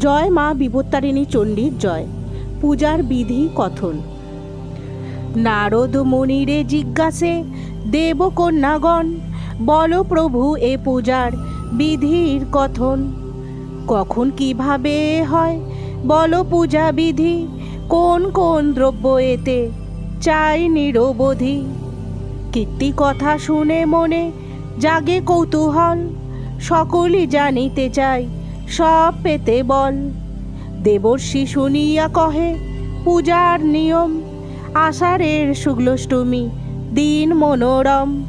জয় মা বিপত্তারিণী চণ্ডীর জয়, পূজার বিধি কথন। নারদ মনিরে জিজ্ঞাসে, দেবকন্যাগণ, বল প্রভু এ পূজার বিধির কথন। কখন কীভাবে হয়, বল পূজা বিধি, কোন কোন দ্রব্য এতে চাই নিরবধি। কীর্তি কথা শুনে মনে জাগে কৌতূহল, সকলই জানিতে চাই সব পেতে বল। দেবর্ষি শুনিয়া কহে, পূজার নিয়ম, আষাঢ়ের শুক্লষ্টমী, দিন মনোরম।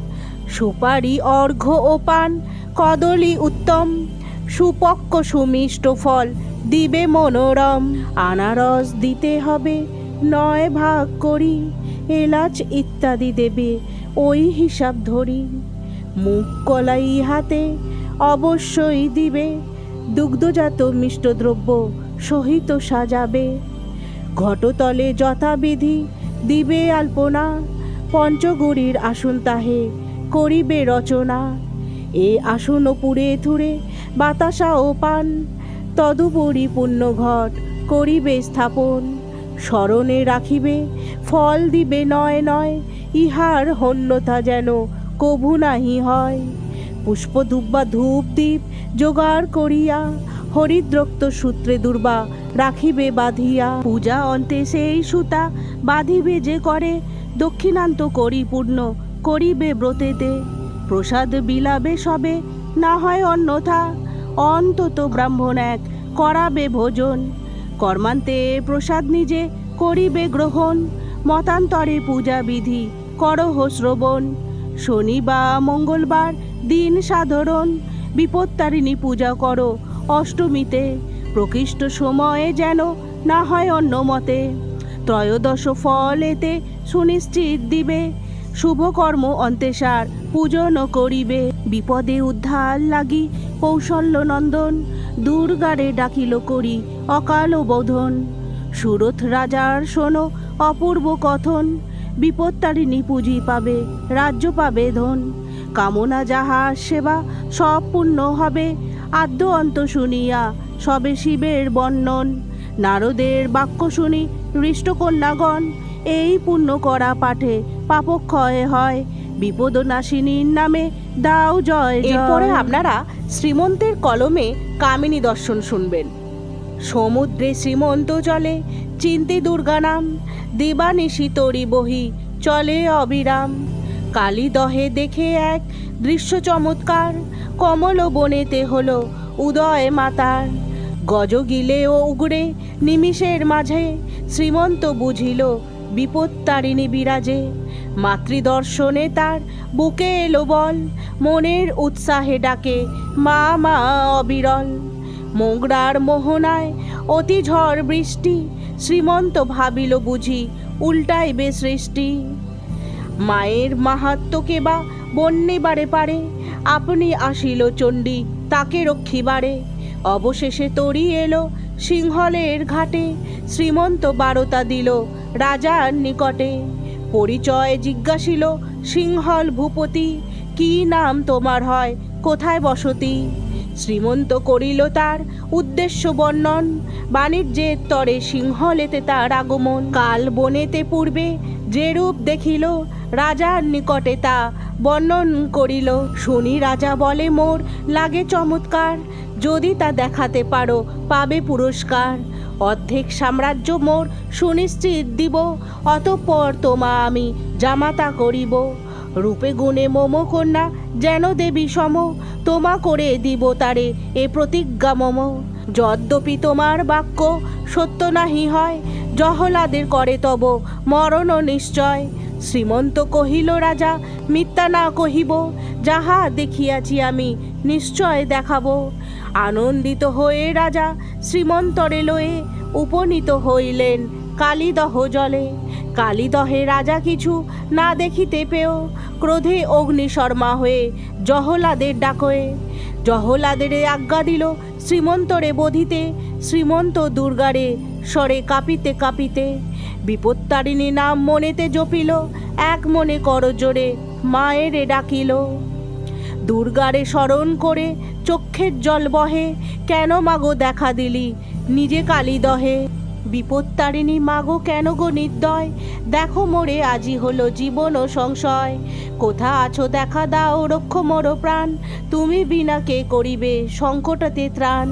সুপারি অর্ঘ্য ও পান, কদলি উত্তম। সুপক্ক সুমিষ্ট ফল দিবে মনোরম। আনারস দিতে হবে, নয় ভাগ করি। এলাচ ইত্যাদি দেবে, ওই হিসাব ধরি। মুখ কলাই হাতে অবশ্যই দিবে দুগ্ধজাত মিষ্ট দ্রব্য সহিত সাজাবে। ঘটতলে যথাবিধি দিবে আলপনা, পঞ্চগড়ির আসন তাহে করিবে রচনা। এ আসন পুরে থুরে বাতাসা ও পান, তদুপরি পুণ্য ঘট করিবে স্থাপন। স্মরণে রাখিবে, ফল দিবে নয় নয়, ইহার হন্যতা যেন কভু নাহি হয়। পুষ্প বা ধূপ দ্বীপ জোগাড় করিয়া, হরিদ্রক্ত সূত্রে দুর্বা রাখিবে বাঁধিয়া। পূজা অন্তে সেই সুতা বাঁধিবে যে করে, দক্ষিণান্ত করি পূর্ণ করিবে ব্রতেতে। প্রসাদ বিলাবে সবে, না হয় অন্যথা, অন্তত ব্রাহ্মণ এক করাবে ভোজন। কর্মান্তে প্রসাদ নিজে করিবে গ্রহণ, মতান্তরে পূজা বিধি করহ শ্রবণ। শনি বা মঙ্গলবার দিন সাধারণ বিপত্তারিণী পূজা করো। অষ্টমীতে প্রকৃষ্ট সময়ে যেন না হয় অন্য মতে। ত্রয়োদশ ফল এতে সুনিশ্চিত দিবে। শুভকর্ম অন্তেসার পূজন করিবে। বিপদে উদ্ধার লাগি কৌশল্য নন্দন। দুর্গারে ডাকিল করি অকাল বোধন। সুরথ রাজার শোনো অপূর্ব কথন। বিপত্তারিণী পুঁজি পাবে, রাজ্য পাবে ধন। কামনা যাহা, সেবা সব পূর্ণ হবে। আদ্য অন্ত শুনিয়া সবে শিবের বর্ণন। নারদের বাক্য শুনি হৃষ্টকন্যাগণ এই পূর্ণ করা পাঠে পাপক্ষয় হয়। বিপদনাশিনীর নামে দাও জয় এরপরে আপনারা শ্রীমন্তের কলমে কামিনী দর্শন শুনবেন। সমুদ্রে শ্রীমন্ত চলে চিন্তে দুর্গা নাম দিবানিশি তরি বহি চলে অবিরাম। কালী দহে দেখে এক দৃশ্য চমৎকার। কমল বনেতে হলো উদয় মাতার গজগিলে ও উগড়ে নিমিষের মাঝে শ্রীমন্ত বুঝিল বিপত্তারিণী বিরাজে। মাতৃদর্শনে তার বুকে এলো বল, মনের উৎসাহে ডাকে, মা মা, অবিরল। মোগরার মোহনায় অতি ঝড় বৃষ্টি, শ্রীমন্ত ভাবিল বুঝি উল্টাইবে সৃষ্টি। মায়ের মাহাত্মকে বা? বন্যে বারে পারে। আপনি আসিল চণ্ডী, তাকে রক্ষী রক্ষিবারে। অবশেষে তরি এলো সিংহলের ঘাটে। শ্রীমন্ত বারতা দিল রাজার নিকটে। পরিচয় জিজ্ঞাসিল সিংহল ভূপতি, কি নাম তোমার হয়? কোথায় বসতি? শ্রীমন্ত করিল তার উদ্দেশ্য বর্ণন। বাণিজ্যের তরে সিংহলেতে তার আগমন। কাল বনেতে পূর্বে যে রূপ দেখিল রাজার নিকটে তা বর্ণন করিল। শুনি রাজা বলে, মোর লাগে চমৎকার। যদি তা দেখাতে পারো, পাবে পুরস্কার। অর্ধেক সাম্রাজ্য মোর সুনিশ্চিত দিব, অতঃপর তোমা আমি জামাতা করিব। রূপে গুণে মম কন্যা যেন দেবী সম, তোমা করে দিব তারে এ প্রতিজ্ঞা মম। যদ্যপি তোমার বাক্য সত্য নাহি হয়, জহলাদের করে তব মরণ নিশ্চয়। শ্রীমন্ত কহিল, রাজা, মিথ্যা না কহিব। যাহা দেখিয়াছি আমি নিশ্চয় দেখাব। আনন্দিত হয়ে রাজা শ্রীমন্তরে লয়ে উপনীত হইলেন কালীদহ জলে। কালীদহে রাজা কিছু না দেখিতে পেও ক্রোধে অগ্নিশর্মা হয়ে জহলাদের ডাকয়ে। জহলাদের আজ্ঞা দিল শ্রীমন্তরে বধিতে। শ্রীমন্ত দুর্গারে স্বরে কাঁপিতে কাঁপিতে। বিপত্তারিণী নাম মনেতে জপিল, এক মনে করজোরে মায়েরে ডাকিল। দুর্গারে স্মরণ করে চক্ষের জল বহে, কেন মাগো দেখা দিলি নিজে কালি দহে? বিপত্তারিণী, মাগো কেন গো নির্দয়? দেখো মোরে আজি হলো জীবন ও সংশয়। কোথা আছো দেখা দাও রক্ষ মোর প্রাণ। তুমি বিনা কে করিবে সংকটতে ত্রাণ?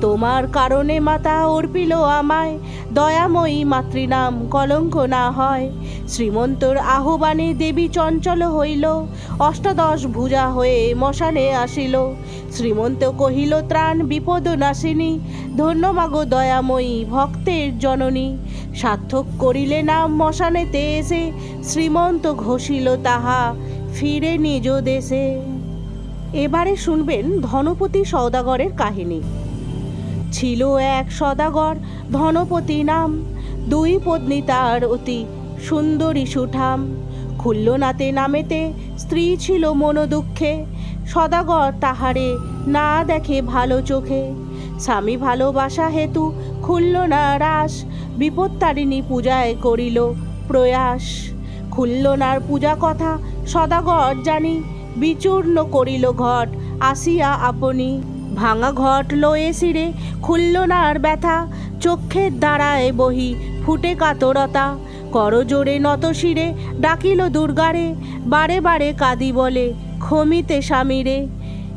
তোমার কারণে মাতা অর্পিল আমায়। দয়াময়ী মাতৃনাম কলঙ্ক না হয়। শ্রীমন্তর আহ্বানে দেবী চঞ্চল হইল। অষ্টাদশ ভুজা হয়ে মশানে আসিল। শ্রীমন্ত কহিল, ত্রাণ বিপদ নাশিনী। ধন্য মাগো দয়াময়ী ভক্তের জননী। সার্থক করিলে নাম মশানেতে এসে শ্রীমন্ত ঘষিল তাহা ফিরে নিজ দেশে। এবারে শুনবেন ধনপতি সৌদাগরের কাহিনী। ছিল এক সদাগর, ধনপতি নাম। দুই পত্নী তার অতি সুন্দরী সুঠাম। খুল্লনাতে নামেতে স্ত্রী ছিল মনোদুঃখে। সদাগর তাহারে না দেখে ভালো চোখে। স্বামী ভালোবাসা হেতু খুলল না রাস, বিপত্তারিণী পূজায় করিল প্রয়াস। খুল্লনার পূজা কথা সদাগর জানি, বিচূর্ণ করিল ঘট আসিয়া আপনি। ভাঙা ঘট লয়ে সিরে খুল্লনার ব্যথা। চক্ষের দ্বারায় বহি ফুটে কাতরতা। করজোড়ে নত শিরে, ডাকিল দুর্গারে। বারে বারে কাদি বলে খমিতে স্বামীরে।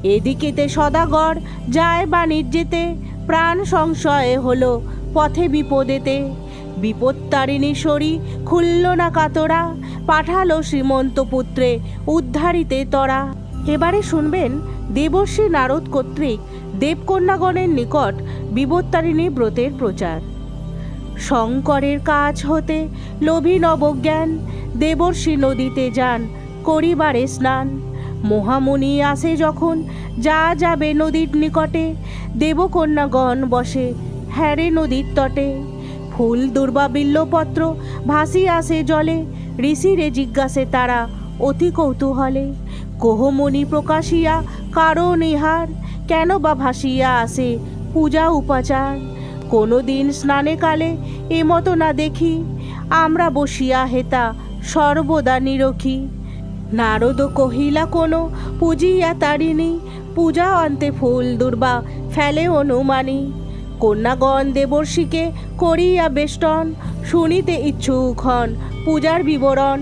এদিকেতে সদাগর, যায় বাণিজ্যেতে প্রাণ সংশয় হলো পথে বিপদেতে। বিপত্তারিণী সরি, খুলল না কাতরা। পাঠালো শ্রীমন্ত পুত্রে উদ্ধারিতে তরা। এবারে শুনবেন দেবশ্রী নারদ কর্তৃক দেবকন্যাগণের নিকট বিবত্তারিণী ব্রতের প্রচার। শঙ্করের কাজ হতে লোভী নবজ্ঞান, দেবর্ষী নদীতে যান করিবারে স্নান। মহামুনি আসে যখন যা যাবে নদীর নিকটে, দেবকন্যাগণ বসে হ্যারে নদীর তটে। ফুল দুর্বা বিল্লপত্র ভাসি আসে জলে, ঋষিরে জিজ্ঞাসে তারা অতি কৌতূহলে কোহমণি প্রকাশিয়া কারণ ইহার? কেন বা ভাসিয়া আসে? পূজা উপাচার। কোনো দিন স্নানে কালে এমতো না দেখি। আমরা বসিয়া হেতা, সর্বদা নিরখি। নারদ কহিলা, কোনো পূজিয়া তারিণী, পূজা অন্তে ফুল দুর্বা ফেলে অনুমানী। কন্যাগণ দেবর্ষিকে করিয়া বেষ্টন, শুনিতে ইচ্ছুক হন পূজার বিবরণ।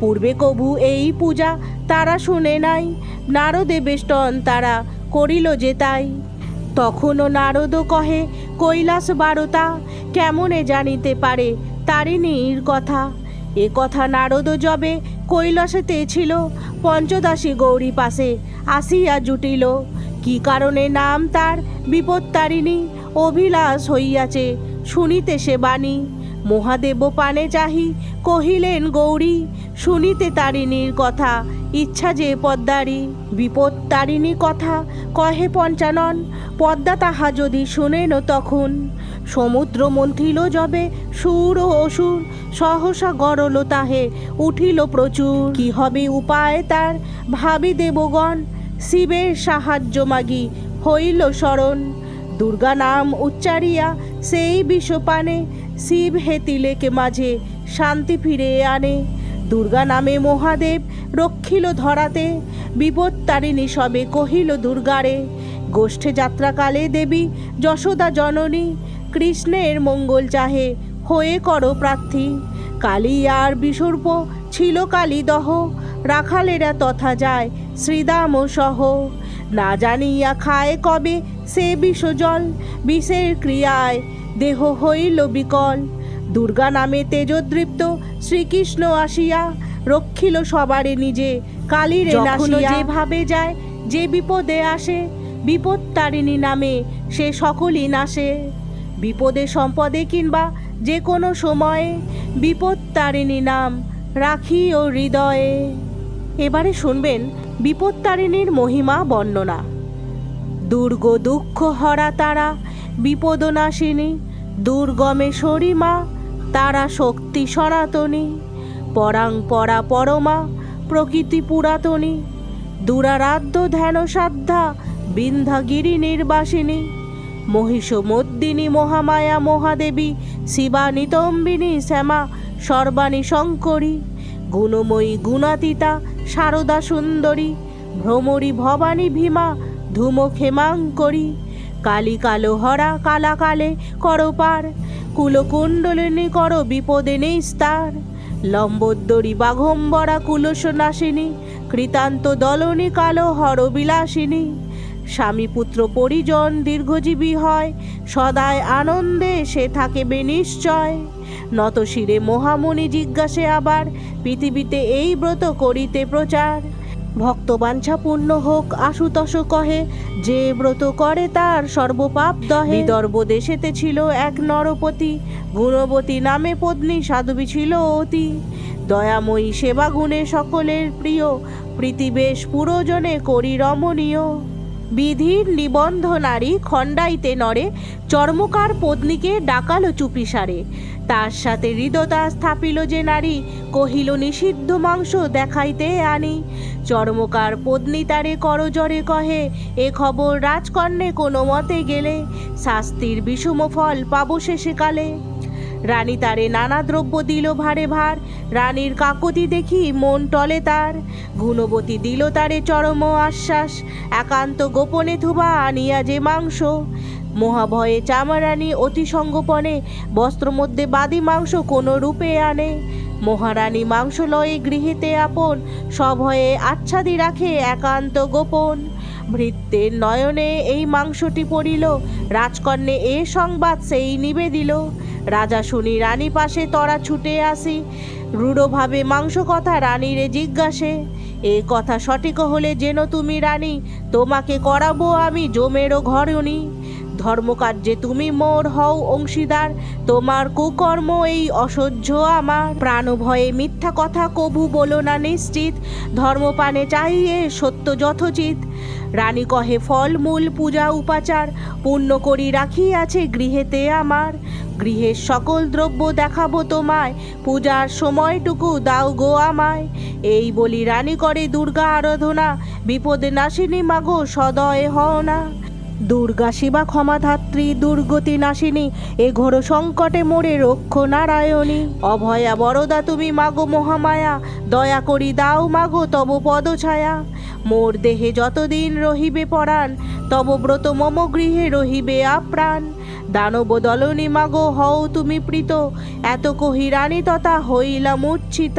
পূর্বে কভু এই পূজা তারা শুনে নাই, নারদে বেষ্টন তারা করিল যে তাই। তখনও নারদ কহে, কৈলাস বারতা, কেমনে জানিতে পারে তারিণীর কথা? এ কথা নারদ যবে কৈলাসেতে ছিল, পঞ্চদাসী গৌরী পাশে আসিয়া জুটিল। কি কারণে নাম তার বিপত্তারিণী অভিলাষ হইয়াছে, শুনিতে সে বাণী। মহাদেব পানে চাহি কহিলেন, গৌরী শুনিতে তারিণীর কথা। ইচ্ছা যে পদ্মারি বিপদ তারিণী কথা। কহে পঞ্চানন, পদ্মা তাহা যদি শোনেন তখন। সমুদ্র মন্থিল যবে সুর ও অসুর, সহসা গরল তাহে, উঠিল প্রচুর। কি হবে উপায় তার, ভাবি দেবগণ, শিবের সাহায্য মাগি, হইল স্মরণ দুর্গা নাম উচ্চারিয়া সেই বিষপানে, শিব হেতিলেকে মাঝে শান্তি ফিরে আনে। দুর্গা নামে মহাদেব রক্ষিল ধরাতে। বিপদ তারিণী সবে কহিল দুর্গারে গোষ্ঠে যাত্রাকালে দেবী যশোদা জননী, কৃষ্ণের মঙ্গল চাহে হয়ে করো প্রার্থী। কালী আর বিসর্প ছিল কালী দহ, রাখালেরা তথা যায় শ্রীদাম সহ। না জানিয়া খায় কবে সে বিষ জল বিষের ক্রিয়ায় দেহ হইল বিকল। দুর্গা নামে তেজদৃপ্ত শ্রীকৃষ্ণ আসিয়া রক্ষিল সবারে নিজে কালীরে যেভাবে যায় যে বিপদে আসে বিপদ তারিণী নামে সে সকলই নাশে। বিপদে সম্পদে কিংবা যে কোনো সময়ে বিপদ তারিণী নাম রাখি ও হৃদয়ে। এবারে শুনবেন বিপদ তারিণীর মহিমা বর্ণনা। দুর্গ দুঃখ হরা তারা বিপদনাশিনী দুর্গমে সরিমা তারা শক্তি সনাতনী, পরাং পরা পরমা, প্রকৃতি পুরাতনী, দুরারাধ্য ধ্যান সাধ্যা বিন্ধ্যাগিরি নির্বাসিনী, মহিষমদ্দিনী মহামায়া মহাদেবী শিবা নিতম্বিনী শ্যামা, সর্বাণী শঙ্করী, গুণময়ী গুণাতীতা, সারদা সুন্দরী, ভ্রমরী ভবানী ভীমা ধুমো খেমাং করি কালি কালো হরা কালা কালে কর পার কুলকুণ্ডলিনী কর বিপদে নেই স্তার। লম্বোদ্দরী বাঘম্বরা কুলস নাসিনী কৃতান্ত দলনী কালো হরবিলাসিনী স্বামী পুত্র পরিজন দীর্ঘজীবী হয় সদায় আনন্দে সে থাকেবে নিশ্চয় নতশিরে মহামণি জিজ্ঞাসে আবার, পৃথিবীতে এই ব্রত করিতে প্রচার। ভক্তবাঞ্ছা পূর্ণ হোক, আশুতোষ কহে, যে ব্রত করে তার সর্বপাপ দহে। বিদর্ভ দেশেতে ছিল এক নরপতি, গুণবতী নামে পত্নী সাধবী ছিল অতি। দয়াময়ী সেবা গুণে সকলের প্রিয়, প্রীতিবেশ পুরোজনে করি রমণীয়। বিধির নিবন্ধ নারী খণ্ডাইতে নরে চর্মকার পত্নীকে ডাকালো চুপিসারে। তার সাথে হৃদতা স্থাপিল যে নারী, কহিল, নিষিদ্ধ মাংস দেখাইতে আনি। চর্মকার পত্নী তারে করজরে কহে, এ খবর রাজকন্যে কোনো মতে গেলে। শাস্তির বিষম ফল পাবো শেষে কালে। রানী তারে নানা দ্রব্য দিল ভারে ভার। রানীর কাকতি দেখি মন টলে তার। গুণবতী দিল তারে চরম আশ্বাস। একান্ত গোপনে থুবা আনিয়া যে মাংস। মহাভয়ে চামারানী অতি সঙ্গোপনে বস্ত্র মধ্যে বাদি মাংস কোনো রূপে আনে। মহারানী মাংস লয়ে গৃহেতে আপন, সভয়ে আচ্ছাদি রাখে একান্ত গোপন। ভৃত্যের নয়নে এই মাংসটি পড়িল, রাজকন্যে এ সংবাদ সেই নিবেদিল। রাজা শুনি, রানী পাশে তরা ছুটে আসি। রূঢ়ভাবে মাংস কথা রানীরে জিজ্ঞাসে, এ কথা সঠিক হলে যেন তুমি রানী, তোমাকে করাবো আমি জমেরও ঘরণী ধর্মকার্যে তুমি মোর হও অংশীদার। তোমার কুকর্ম এই অসহ্য আমার। প্রাণ ভয়ে মিথ্যা কথা কভু বলো না নিশ্চিত। ধর্মপানে চাহিয়ে সত্য যথোচিত। রানী কহে, ফল, মূল, পূজা, উপাচার পূর্ণ করি রাখিয়াছে গৃহেতে আমার। গৃহের সকল দ্রব্য দেখাবো তোমায়। পূজার সময়টুকু দাও গো আমায়। এই বলি রানী করে দুর্গা আরাধনা। বিপদে নাশিনী মাগো সদয় হও না। দুর্গা শিবা ক্ষমাধাত্রী, দুর্গতি নাশিনী, এ ঘোর সংকটে মোরে রক্ষ নারায়ণী অভয়া বরদা, তুমি মাগো মহামায়া, দয়া করি দাও মাগো তব পদছায়া। মোর দেহে যতদিন রহিবে পরাণ, তব ব্রত মম গৃহে রহিবে আপ্রাণ। দানব দলনী মাগো হও তুমি প্রীত, এত কহি রানী তথা হইলা মূর্ছিত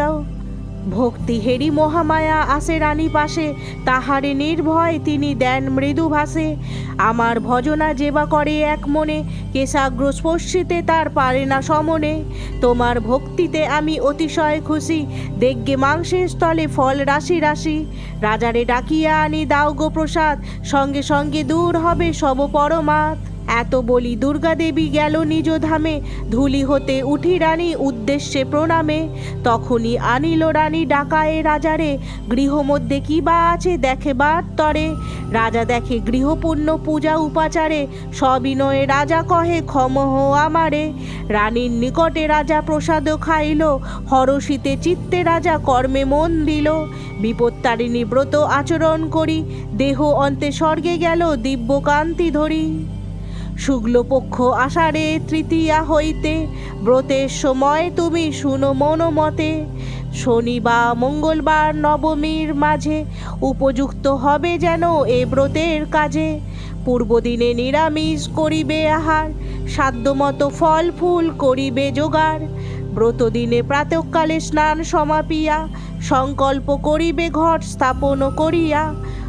ভক্তি হেরি মহামায়া আসে রানী পাশে, তাহারে নির্ভয় তিনি দেন মৃদু ভাসে আমার ভজনা যেবা করে এক মনে, কেশাগ্র স্পর্শিতে তার পারে না সমনে। তোমার ভক্তিতে আমি অতিশয় খুশি দেখগে মাংসের স্থলে ফল রাশি রাশি। রাজারে ডাকিয়া আনি দাও গো প্রসাদ, সঙ্গে সঙ্গে দূর হবে সব পরমাত এত বলি দুর্গা দেবী গেল নিজ ধামে, ধুলি হতে উঠি রানী উদ্দেশ্যে প্রণামে। তখনই আনিল রানী ডাকায়ে রাজারে গৃহ মধ্যে কি বা আছে দেখেবার তরে। রাজা দেখে গৃহপূর্ণ পূজা উপাচারে সবিনয়ে রাজা কহে ক্ষমহ আমারে। রানীর নিকটে রাজা প্রসাদ খাইল, হরষিতে চিত্তে রাজা কর্মে মন দিল। বিপত্তারিণী ব্রত আচরণ করি, দেহ অন্তে স্বর্গে গেল দিব্যকান্তি ধরি। শুক্লপক্ষ আষাঢ়ে তৃতীয়া হইতে, ব্রতের সময় তুমি শুনো মনোমতে। শনি বা মঙ্গলবার নবমীর মাঝে উপযুক্ত হবে যেন এ ব্রতের কাজে। পূর্বদিনে নিরামিষ করিবে আহার, সাধ্যমতো ফল ফুল করিবে জোগাড়। ব্রতদিনে প্রাতকালে স্নান সমাপিয়া, সংকল্প করিবে ঘট স্থাপন করিয়া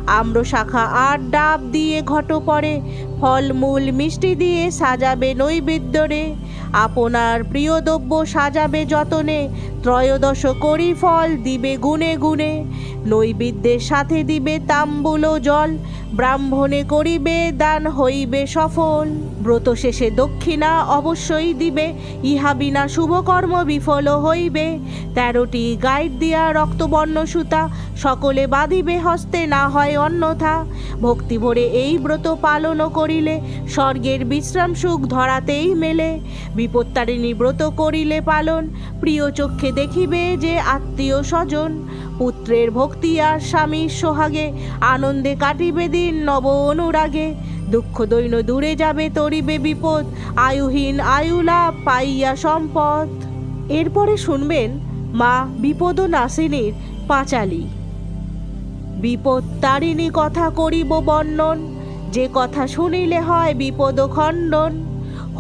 আম্র শাখা আর ডাব দিয়ে ঘট পরে ফলমূল মিষ্টি দিয়ে সাজাবে নৈবেদ্য রে আপনার প্রিয় দ্রব্য সাজাবে যতনে, ত্রয়োদশ করি ফল দিবে গুনে গুনে। নৈবেদ্যের সাথে দিবে তাম্বুল জল ব্রাহ্মণে করিবে, দান হইবে সফল। ব্রত শেষে দক্ষিণা অবশ্যই দিবে, ইহা বিনা শুভকর্ম বিফল হইবে। তেরোটি গাইড দিয়া রক্তবর্ণ সুতা, সকলে বাঁধিবে হস্তে, না হয় অন্যথা। ভক্তি ভরে এই ব্রত পালন করিলে, স্বর্গের বিশ্রাম সুখ ধরাতেই মেলে। বিপত্তারিণী ব্রত করিলে পালন, প্রিয় চক্ষে দেখিবে যে আত্মীয় স্বজন। পুত্রের ভক্তি আর স্বামীর সোহাগে। আনন্দে কাটিবে দিন নব অনুরাগে। দুঃখ দৈন্য দূরে যাবে, তরিবে বিপদ। আয়ুহীন আয়ু লাভ পাইয়া সম্পদ। এরপরে শুনবেন মা বিপদ নাসিনীর পাঁচালী বিপত্তারিণী কথা করিব বর্ণন। যে কথা শুনিলে হয় বিপদ খণ্ডন।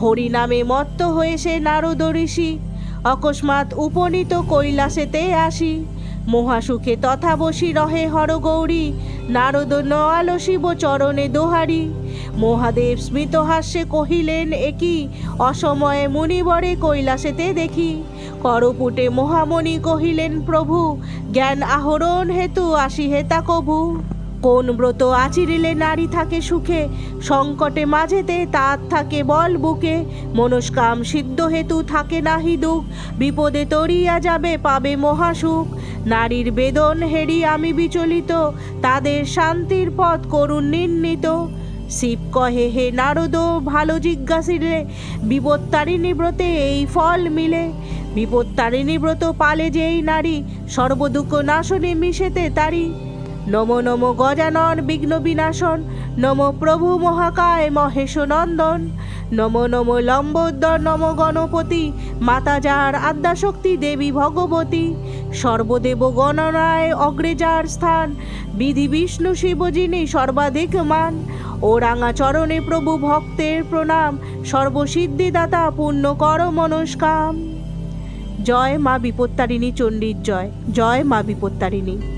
হরিনামে মত্ত হয়ে সে নারদ ঋষি। অকস্মাৎ উপনীত কৈলাসেতে আসি। মহাসুখে তথা বসি রহে হরগৌরী নারদ নয়াল শিব চরণে দোহারি। মহাদেব স্মিত হাস্যে কহিলেন একই অসময়ে মুনিবরে কৈলাসেতে দেখি। করপুটে মহামণি কহিলেন, প্রভু, জ্ঞান আহরণ হেতু আসি হেতা কভু। কোন ব্রত আচিরিলে নারী থাকে সুখে? সংকটে মাঝেতে তার থাকে বল বুকে। মনস্কাম সিদ্ধ হেতু থাকে নাহি দুঃখ। বিপদে তরিয়া যাবে, পাবে মহাসুখ। নারীর বেদন হেরি আমি বিচলিত। তাদের শান্তির পথ করুণ নির্ণীত শিব কহে, হে নারদ, ভালো জিজ্ঞাসিলে। বিপত্তারিণী ব্রতে এই ফল মিলে। বিপত্তারিণী ব্রত পালে যেই নারী, সর্বদুঃখ নাশনে মিশেতে তারি নম নম গজানন বিঘ্ন বিনাশন, নম প্রভু মহাকায় মহেশ নন্দন, নম নম লম্বোদ্দর নম গণপতি, মাতা যার আদ্যাশক্তি দেবী ভগবতী, সর্বদেব গণনায় অগ্রে যার স্থান, বিধি বিষ্ণু শিব যিনি সর্বাধিক মান, ও রাঙা চরণে প্রভু ভক্তের প্রণাম, সর্বসিদ্ধিদাতা পূর্ণ কর মনস্কাম। জয় মা বিপত্তারিণী চণ্ডীর জয় জয় মা বিপত্তারিণী।